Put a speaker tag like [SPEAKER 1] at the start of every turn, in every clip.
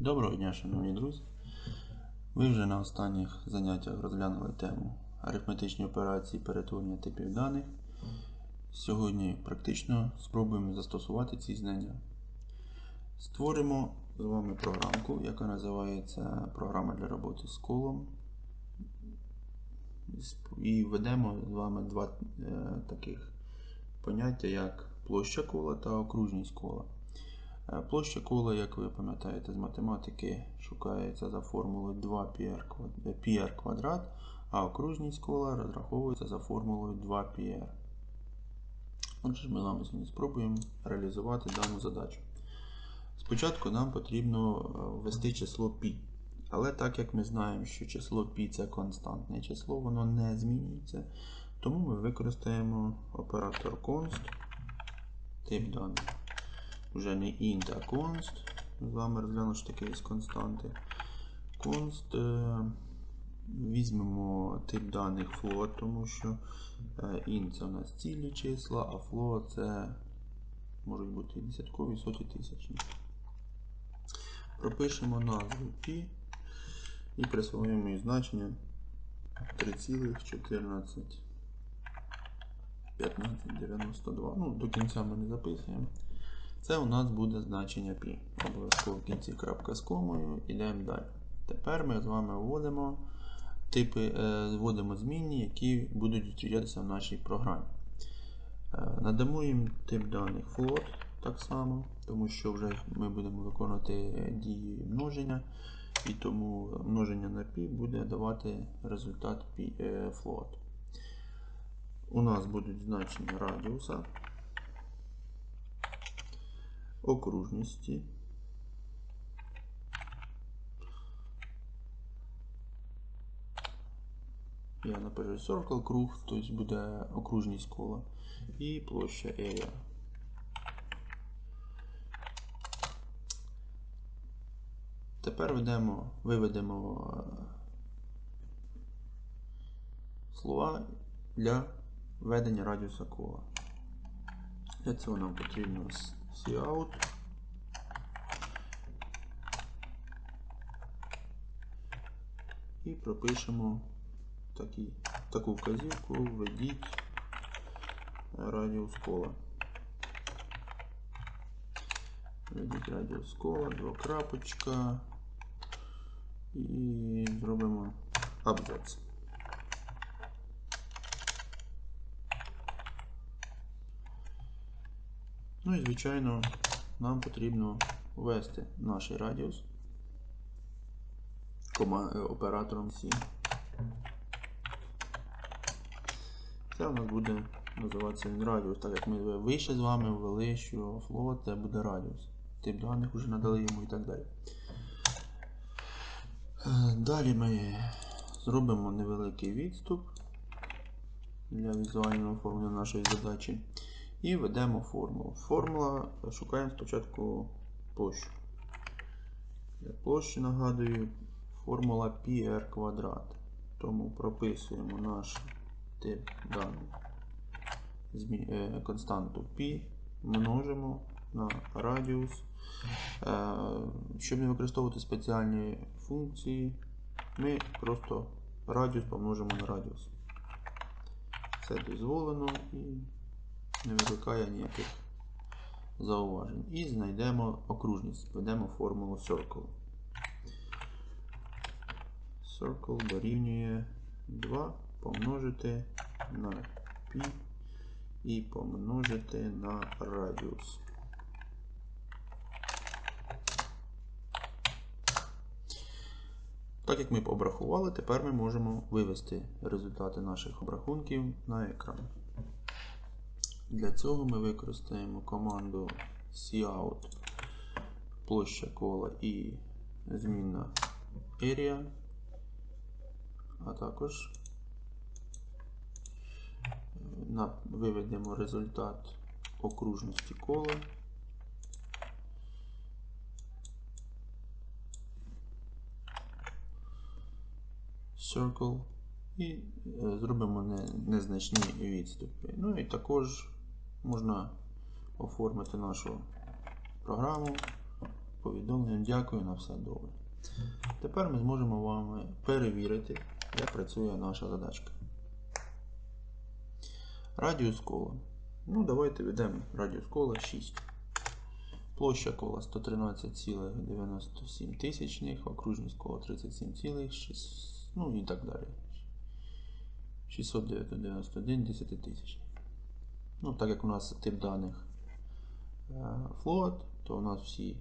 [SPEAKER 1] Доброго дня, шановні друзі. Ви вже на останніх заняттях розглянули тему арифметичні операції перетворення типів даних. Сьогодні практично спробуємо застосувати ці знання. Створимо з вами програмку, яка називається Програма для роботи з колом. І введемо з вами два е, таких поняття, як площа кола та окружність кола. Е, Площа кола, як ви пам'ятаєте з математики, шукається за формулою 2πr πr квадрат, а окружність кола розраховується за формулою 2πr. Отже, ми з вами сьогодні спробуємо реалізувати дану задачу. Спочатку нам потрібно е, ввести число π. Але так як ми знаємо, що число π це константне число, воно не змінюється, тому ми використаємо оператор const тип даних вже не int, а const. З вами розглянемо, що таке є константи. Const е, візьмемо тип даних float, тому що е, int це у нас цілі числа, а float це можуть бути десяткові, соті тисячні. Пропишемо назву p і присвоїмо її значення 3,14. 1592. Ну, до кінця ми не записуємо. Це у нас буде значення π. Обов'язково в кінці крапка з комою, ідемо далі. Тепер ми з вами вводимо типи, е, вводимо змінні, які будуть зустрічатися в нашій програмі. Е, надамо їм тип даних float так само, тому що вже ми будемо виконувати е, дії множення, і тому множення на π буде давати результат float. У нас будуть значення радіуса окружності. Я напишу circle круг, тобто буде окружність кола і площа area. Тепер ведемо, виведемо слова для введення радіуса кола. Для цього нам потрібно cout. І пропишемо такі, таку вказівку, введіть радіус кола. Введіть радіус кола, двокрапочка і зробимо абзац. Ну і, звичайно, нам потрібно ввести наш радіус оператором C. Це у нас буде називатися він радіус, так як ми вище з вами ввели, що float це буде радіус. Тип даних вже надали йому і так далі. Е, далі ми зробимо невеликий відступ для візуального оформлення нашої задачі. І ведемо формулу. Формула шукаємо спочатку площу. Для площі нагадую, формула πr квадрат. Тому прописуємо наш тип даних е, константу π, множимо на радіус. Е, щоб не використовувати спеціальні функції, ми просто радіус помножимо на радіус. Це дозволено і не викликає ніяких зауважень. І знайдемо окружність, введемо формулу circle. Circle дорівнює 2 помножити на π і помножити на радіус. Так як ми обрахували, тепер ми можемо вивести результати наших обрахунків на екран. Для цього ми використаємо команду cout площа кола і змінна area, а також е, виведемо результат окружності кола. Circle і е, зробимо незначні відступи. Ну і також можна оформити нашу програму повідомленням. Дякую на все добре. Тепер ми зможемо вам перевірити, як працює наша задачка. Радіус кола. Ну, давайте введемо радіус кола 6. Площа кола 113,97 тисячних, окружність кола 37,6, ну і так далі. 691 десятитисячний. Ну, так як у нас тип даних е, float, то у нас всі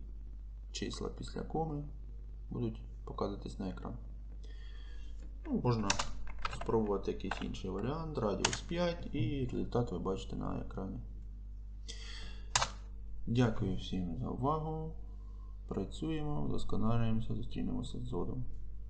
[SPEAKER 1] числа після коми будуть показуватись на екран. Ну, можна спробувати якийсь інший варіант, радіус 5 і результат ви бачите на екрані. Дякую всім за увагу. Працюємо, вдосконалюємося, зустрінемося згодом.